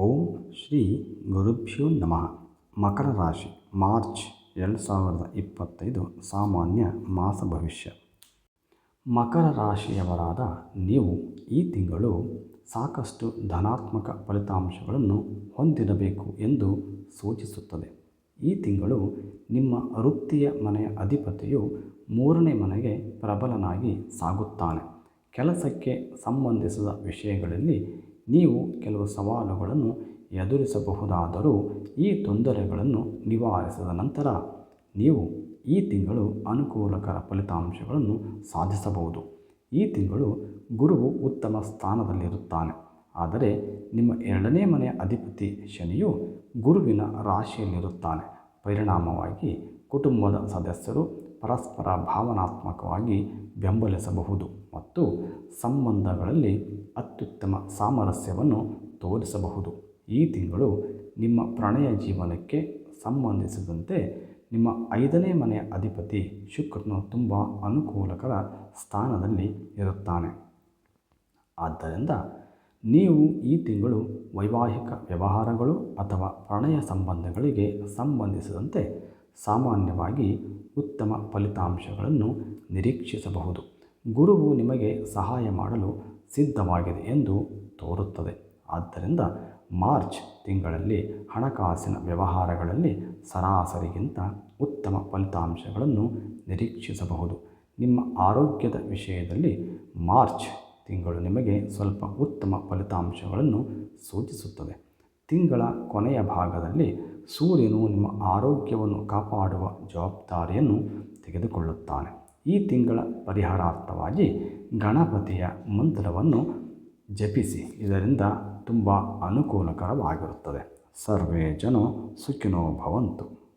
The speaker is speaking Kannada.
ಓಂ ಶ್ರೀ ಗುರುಭ್ಯೋ ನಮಃ. ಮಕರ ರಾಶಿ, ಮಾರ್ಚ್ ಎರಡು ಸಾವಿರದ ಇಪ್ಪತ್ತೈದು, ಸಾಮಾನ್ಯ ಮಾಸ ಭವಿಷ್ಯ. ಮಕರ ರಾಶಿಯವರಾದ ನೀವು ಈ ತಿಂಗಳು ಸಾಕಷ್ಟು ಧನಾತ್ಮಕ ಫಲಿತಾಂಶಗಳನ್ನು ಹೊಂದಿರಬೇಕು ಎಂದು ಸೂಚಿಸುತ್ತದೆ. ಈ ತಿಂಗಳು ನಿಮ್ಮ ವೃತ್ತಿಯ ಮನೆಯ ಅಧಿಪತಿಯು ಮೂರನೇ ಮನೆಗೆ ಪ್ರಬಲನಾಗಿ ಸಾಗುತ್ತಾನೆ. ಕೆಲಸಕ್ಕೆ ಸಂಬಂಧಿಸಿದ ವಿಷಯಗಳಲ್ಲಿ ನೀವು ಕೆಲವು ಸವಾಲುಗಳನ್ನು ಎದುರಿಸಬಹುದಾದರೂ ಈ ತೊಂದರೆಗಳನ್ನು ನಿವಾರಿಸಿದ ನಂತರ ನೀವು ಈ ತಿಂಗಳು ಅನುಕೂಲಕರ ಫಲಿತಾಂಶಗಳನ್ನು ಸಾಧಿಸಬಹುದು. ಈ ತಿಂಗಳು ಗುರುವು ಉತ್ತಮ ಸ್ಥಾನದಲ್ಲಿರುತ್ತಾನೆ. ಆದರೆ ನಿಮ್ಮ ಎರಡನೇ ಮನೆಯ ಅಧಿಪತಿ ಶನಿಯು ಗುರುವಿನ ರಾಶಿಯಲ್ಲಿರುತ್ತಾನೆ. ಪರಿಣಾಮವಾಗಿ ಕುಟುಂಬದ ಸದಸ್ಯರು ಪರಸ್ಪರ ಭಾವನಾತ್ಮಕವಾಗಿ ಬೆಂಬಲಿಸಬಹುದು ಮತ್ತು ಸಂಬಂಧಗಳಲ್ಲಿ ಅತ್ಯುತ್ತಮ ಸಾಮರಸ್ಯವನ್ನು ತೋರಿಸಬಹುದು. ಈ ತಿಂಗಳು ನಿಮ್ಮ ಪ್ರಣಯ ಜೀವನಕ್ಕೆ ಸಂಬಂಧಿಸಿದಂತೆ ನಿಮ್ಮ ಐದನೇ ಮನೆಯ ಅಧಿಪತಿ ಶುಕ್ರನು ತುಂಬ ಅನುಕೂಲಕರ ಸ್ಥಾನದಲ್ಲಿ ಇರುತ್ತಾನೆ. ಆದ್ದರಿಂದ ನೀವು ಈ ತಿಂಗಳು ವೈವಾಹಿಕ ವ್ಯವಹಾರಗಳು ಅಥವಾ ಪ್ರಣಯ ಸಂಬಂಧಗಳಿಗೆ ಸಂಬಂಧಿಸಿದಂತೆ ಸಾಮಾನ್ಯವಾಗಿ ಉತ್ತಮ ಫಲಿತಾಂಶಗಳನ್ನು ನಿರೀಕ್ಷಿಸಬಹುದು. ಗುರುವು ನಿಮಗೆ ಸಹಾಯ ಮಾಡಲು ಸಿದ್ಧವಾಗಿದೆ ಎಂದು ತೋರುತ್ತದೆ. ಆದ್ದರಿಂದ ಮಾರ್ಚ್ ತಿಂಗಳಲ್ಲಿ ಹಣಕಾಸಿನ ವ್ಯವಹಾರಗಳಲ್ಲಿ ಸರಾಸರಿಗಿಂತ ಉತ್ತಮ ಫಲಿತಾಂಶಗಳನ್ನು ನಿರೀಕ್ಷಿಸಬಹುದು. ನಿಮ್ಮ ಆರೋಗ್ಯದ ವಿಷಯದಲ್ಲಿ ಮಾರ್ಚ್ ತಿಂಗಳು ನಿಮಗೆ ಸ್ವಲ್ಪ ಉತ್ತಮ ಫಲಿತಾಂಶಗಳನ್ನು ಸೂಚಿಸುತ್ತದೆ. ತಿಂಗಳ ಕೊನೆಯ ಭಾಗದಲ್ಲಿ ಸೂರ್ಯನು ನಿಮ್ಮ ಆರೋಗ್ಯವನ್ನು ಕಾಪಾಡುವ ಜವಾಬ್ದಾರಿಯನ್ನು ತೆಗೆದುಕೊಳ್ಳುತ್ತಾನೆ. ಈ ತಿಂಗಳ ಪರಿಹಾರಾರ್ಥವಾಗಿ ಗಣಪತಿಯ ಮಂತ್ರವನ್ನು ಜಪಿಸಿ. ಇದರಿಂದ ತುಂಬ ಅನುಕೂಲಕರವಾಗಿರುತ್ತದೆ. ಸರ್ವೇ ಜನ ಸುಖಿನೋ ಭವಂತು.